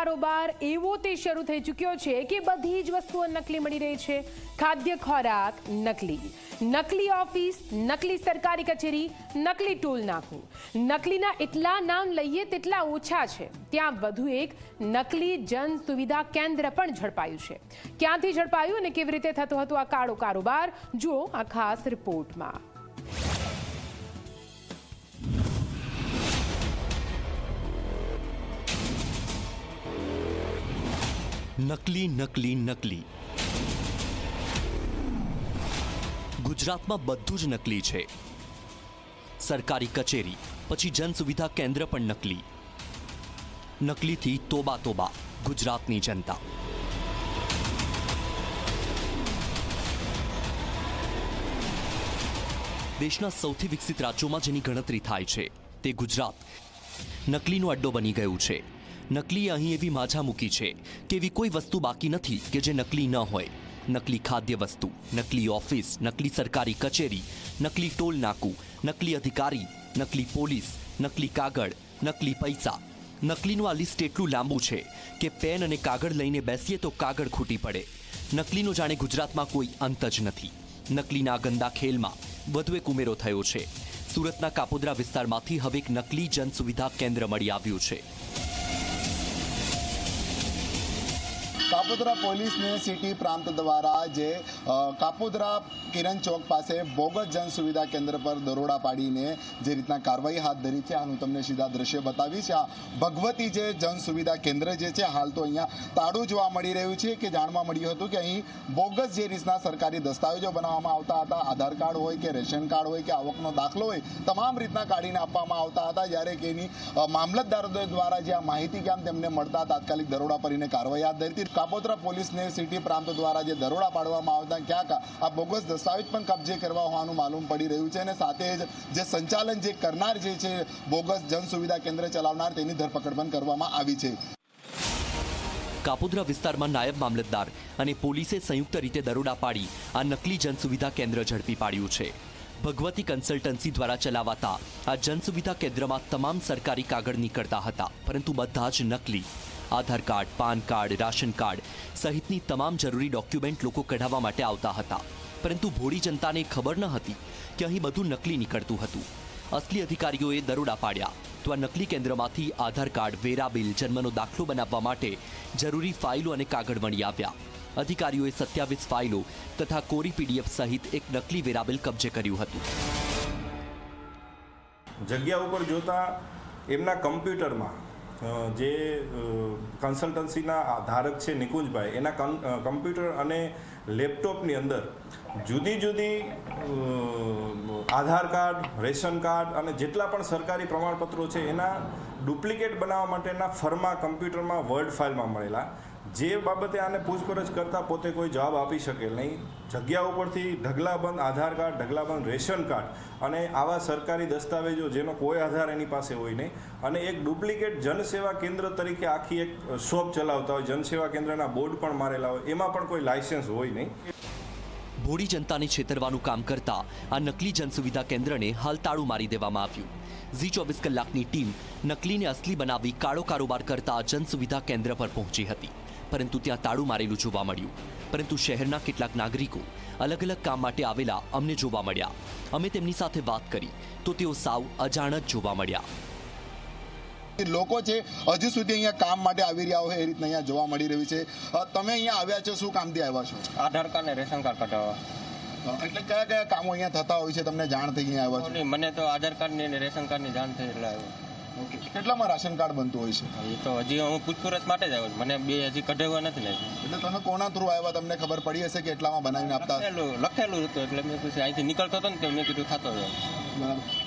કારોબાર એવો તે શરૂ થઈ ચૂક્યો છે કે બધી જ વસ્તુઓ નકલી મળી રહી છે. ખાદ્ય ખોરાક નકલી. નકલી ઓફિસ, નકલી સરકારી કચેરી, નકલી ટોલ નાખવું. નકલીના એટલા નામ લઈએ તેટલા ઓછા છે. ત્યાં વધુ એક નકલી જન સુવિધા કેન્દ્ર પણ ઝડપાયું છે. ક્યાંથી ઝડપાયું અને કેવી રીતે થતો હતો આ કાળો કારોબાર? જુઓ આ ખાસ રિપોર્ટમાં. નકલી નકલી નકલી. ગુજરાતમાં બધું જ નકલી છે. સરકારી કચેરી, પછી જન સુવિધા કેન્દ્ર પણ નકલી. નકલીથી તોબા તોબા ગુજરાતની જનતા. દેશના સૌથી વિકસિત રાજ્યોમાં જેની ગણતરી થાય છે, તે ગુજરાત. નકલીનો અડ્ડો બની ગયું છે. નકલીએ અહીં એવી માઝા મૂકી છે કે એવી કોઈ વસ્તુ બાકી નથી કે જે નકલી ન હોય. નકલી ખાદ્ય વસ્તુ, નકલી ઓફિસ, નકલી સરકારી કચેરી, નકલી ટોલ નાકું, નકલી અધિકારી, નકલી પોલીસ, નકલી કાગળ, નકલી પૈસા. નકલીનું આ લિસ્ટ એટલું લાંબુ છે કે પેન અને કાગળ લઈને બેસીએ તો કાગળ ખૂટી પડે. નકલીનો જાણે ગુજરાતમાં કોઈ અંત જ નથી. નકલીના ગંદા ખેલમાં વધુ એક ઉમેરો થયો છે. સુરતના કાપોદ્રા વિસ્તારમાંથી હવે એક નકલી જન સુવિધા કેન્દ્ર મળી આવ્યું છે. કાપોદ્રા પોલીસને સિટી પ્રાંત દ્વારા જે કાપોદરા કિરણ ચોક પાસે બોગસ જન સુવિધા કેન્દ્ર પર દરોડા પાડીને જે રીતના કાર્યવાહી હાથ ધરી છે, આનું તમને સીધા દ્રશ્ય બતાવીશ. આ ભગવતી જે જન સુવિધા કેન્દ્ર જે છે, હાલ તો અહીંયા તાળું જોવા મળી રહ્યું છે કે જાણવા મળ્યું હતું કે અહીં બોગસ જે રીતના સરકારી દસ્તાવેજો બનાવવામાં આવતા હતા, આધાર કાર્ડ હોય કે રેશન કાર્ડ હોય કે આવકનો દાખલો હોય, તમામ રીતના કાઢીને આપવામાં આવતા હતા. જ્યારે કે એની મામલતદારો દ્વારા જે આ માહિતી કામ તેમને મળતા તાત્કાલિક દરોડા કરીને કાર્યવાહી હાથ ધરી હતી. કાપોદ્રા પોલીસને સિટી પ્રાંત દ્વારા જે દરોડા પાડવામાં આવતા ક્યાંક આ બોગસ દસ્તાવેજ પણ કબજે કરવા હોવાનું માલુમ પડી રહ્યું છે અને સાથે જ જે સંચાલન જે કરનાર જે છે, બોગસ જન સુવિધા કેન્દ્ર ચલાવનાર તેની ધરપકડ પણ કરવામાં આવી છે. કાપોદ્રા વિસ્તારમાં નાયબ મામલતદાર અને પોલીસે સંયુક્ત રીતે દરોડા પાડી આ નકલી જન સુવિધા કેન્દ્ર ઝડપી પાડ્યું છે. ભગવતી કન્સલ્ટન્સી દ્વારા ચલાવાતા આ જનસુવિધા કેન્દ્રમાં તમામ સરકારી કાગળ નીકળતા હતા, પરંતુ બધા જ નકલી. Aadhaar card, PAN card, ration card સહિતની તમામ જરૂરી ડોક્યુમેન્ટ લોકો કઢાવવા માટે આવતા હતા. પરંતુ ભોળી જનતાને ખબર ન હતી કે અહીં બધું નકલી નીકળતું હતું. અસલી અધિકારીઓએ દરોડા પાડ્યા તો આ નકલી કેન્દ્રમાંથી આધાર કાર્ડ, વેરા બિલ, જન્મનો દાખલો બનાવવા માટે જરૂરી ફાઇલો અને કાગળ મળી આવ્યા. અધિકારીઓએ સત્યાવીસ ફાઇલો તથા કોરી પીડીએફ સહિત એક નકલી વેરા બિલ કબજે કર્યું હતું. જગ્યા ઉપર જોતા એમના કમ્પ્યુટરમાં જે કન્સલ્ટન્સીના ધારક છે નિકુંજભાઈ, એના કમ્પ્યુટર અને લેપટોપની અંદર જુદી જુદી આધાર કાર્ડ, રેશન કાર્ડ અને જેટલા પણ સરકારી પ્રમાણપત્રો છે, એના ડુપ્લિકેટ બનાવવા માટેના ફર્મા કમ્પ્યુટરમાં વર્ડ ફાઇલમાં મળેલા. જે બાબતે આને પૂછપરછ કરતા પોતે કોઈ જવાબ આપી શકે નહીં. જગ્યા ઉપરથી ઢગલાબંધ આધાર કાર્ડ, ઢગલાબંધ રેશન કાર્ડ અને આવા સરકારી દસ્તાવેજો જેનો કોઈ આધાર એની પાસે હોય નહીં. અને એક ડુપ્લિકેટ જનસેવા કેન્દ્ર તરીકે આખી એક શોપ ચલાવતા હોય. જનસેવા કેન્દ્રના બોર્ડ પણ મારેલા હોય. એમાં પણ કોઈ લાયસન્સ હોય નહીં. ભોળી જનતાને છેતરવાનું કામ કરતા આ નકલી જનસુવિધા કેન્દ્રને હાલ તાળું મારી દેવામાં આવ્યું. ઝી ચોવીસ કલાકની ટીમ નકલીને અસલી બનાવી કાળો કારોબાર કરતા જનસુવિધા કેન્દ્ર પર પહોંચી હતી. પરંતુ ત્યાં તાળું મારેલું જોવા મળ્યું. પરંતુ શહેરના કેટલાક નાગરિકો અલગ અલગ કામ માટે આવેલા અમને જોવા મળ્યા. અમે તેમની સાથે વાત કરી તો તેઓ સાવ અજાણ જ જોવા મળ્યા. લોકો છે હજુ સુધી અહીંયા કામ માટે આવી રહ્યા હોય એ રીતના અહીંયા જોવા મળી રહ્યું છે. તમે અહીંયા આવ્યા છો શું કામથી આવ્યા છો? આધાર કાર્ડ ને રેશન કાર્ડ કઢાવવા. એટલે કયા કયા કામો અહીંયા થતા હોય છે તમને જાણ થઈ અહીંયા આવ્યા છો? મને તો આધાર કાર્ડની રેશન કાર્ડની જાણ થઈ એટલે આવ્યો. ઓકે. કેટલામાં રાશન કાર્ડ બનતું હોય છે? એ તો હજી હું પૂછપરછ માટે જ આવ્યો છું. મને બે હજી કઢાવવા નથી લાગ્યું. એટલે તમે કોના થ્રુ આવ્યા? તમને ખબર પડી હશે કે એટલામાં બનાવીને આપતા? લખેલું લખેલું હતું એટલે મેં પછી અહીંથી નીકળતો હતો ને તો મેં કીધું થતો રહ્યો.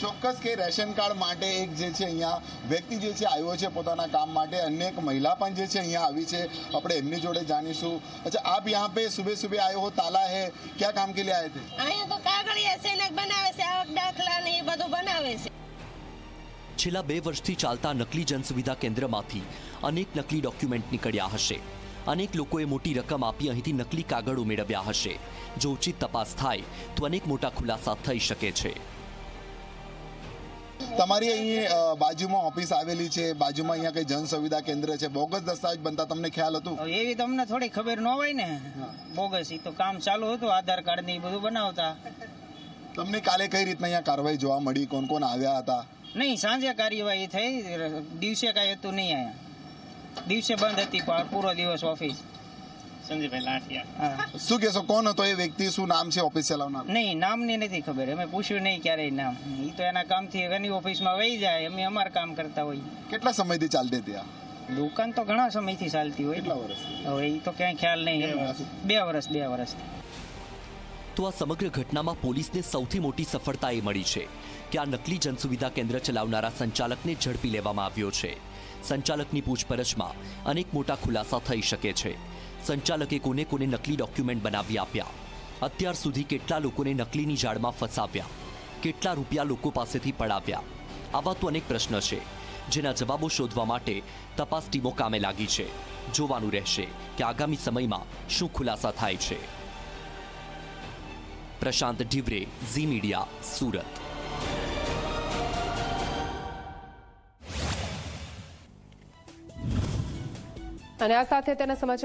ચોક્કસ કે રેશન કાર્ડ માટે એક જે છે અહીંયા વ્યક્તિ જે છે આવ્યો છે પોતાના કામ માટે અનેક મહિલા પણ જે છે અહીંયા આવી છે. આપણે એમની જોડે જાણીશું. અચ્છા આપ યહાં પે સુબહ સુબહ આયો હો? તાલા હે. ક્યા કામ કે લિયે આયે થે? અહીંયા તો કાગળિયા સેનક બનાવે છે. આવક દાખલા ને એ બધું બનાવે છે. છેલ્લા બે વર્ષથી ચાલતા નકલી જનસુવિધા કેન્દ્રમાંથી અનેક નકલી ડોક્યુમેન્ટ નીકળ્યા હશે. અનેક લોકોએ મોટી રકમ આપી અહીંથી નકલી કાગળો મેળવ્યા હશે. જો ઉચિત તપાસ થાય તો અનેક મોટા ખુલાસા થઈ શકે છે. તમારી અહીં બાજુમાં ઓફિસ આવેલી છે બાજુમાં અહીંયા કઈ જન સુવિધા કેન્દ્ર છે? બોગસ દસ્તાવેજ બનતા તમને ખ્યાલ હતું? એવી તમને થોડી ખબર ન હોય ને. બોગસ એ તો કામ ચાલુ હતું આધાર કાર્ડ ને ઈ બધું બનાવતા. તમને કાલે કઈ રીતના અહીંયા કાર્યવાહી જોવા મળી? કોણ કોણ આવ્યા હતા? નહીં સાંજે કાર્યવાહી થઈ દિવસે કાંઈ હતું નહીં અહીંયા. દિવસે બંધ હતી પણ પૂરો દિવસ ઓફિસ. સંજયભાઈ લાઠિયા હા. શું કહેશો કોણ હતો એ વ્યક્તિ? શું નામ છે ઓફિસ ચલાવનાર નહીં નામની નથી ખબર. અમે પૂછ્યું નહીં ક્યારેય નામ. ઈ તો એના કામથી એની ઓફિસમાં વહી જાય. અમે અમારું કામ કરતા હોઈએ. કેટલા સમયથી ચાલતી હતી આ? દુકાન તો ઘણા સમયથી ચાલતી હોય. કેટલા વર્ષ હવે એ તો ક્યાંય ખ્યાલ નહીં. બે વર્ષ બે વર્ષ તો આ સમગ્ર ઘટનામાં પોલીસને સૌથી મોટી સફળતા એ મળી છે કે આ નકલી જનસુવિધા કેન્દ્ર ચલાવનારા સંચાલકને ઝડપી લેવામાં આવ્યો છે. સંચાલકની પૂછપરછમાં અનેક મોટા ખુલાસા થઈ શકે છે. સંચાલકે કોને કોને નકલી ડોક્યુમેન્ટ બનાવી આપ્યા? અત્યાર સુધી કેટલા લોકોને નકલીની જાળમાં ફસાવ્યા? કેટલા રૂપિયા લોકો પાસેથી પડાવ્યા? આવા તો અનેક પ્રશ્ન છે, જેના જવાબો શોધવા માટે તપાસ ટીમો કામે લાગી છે. જોવાનું રહેશે કે આગામી સમયમાં શું ખુલાસા થાય છે. પ્રશાંત ઢીવરે ઝી મીડિયા સુરત અને આ સાથે તેના સમાચાર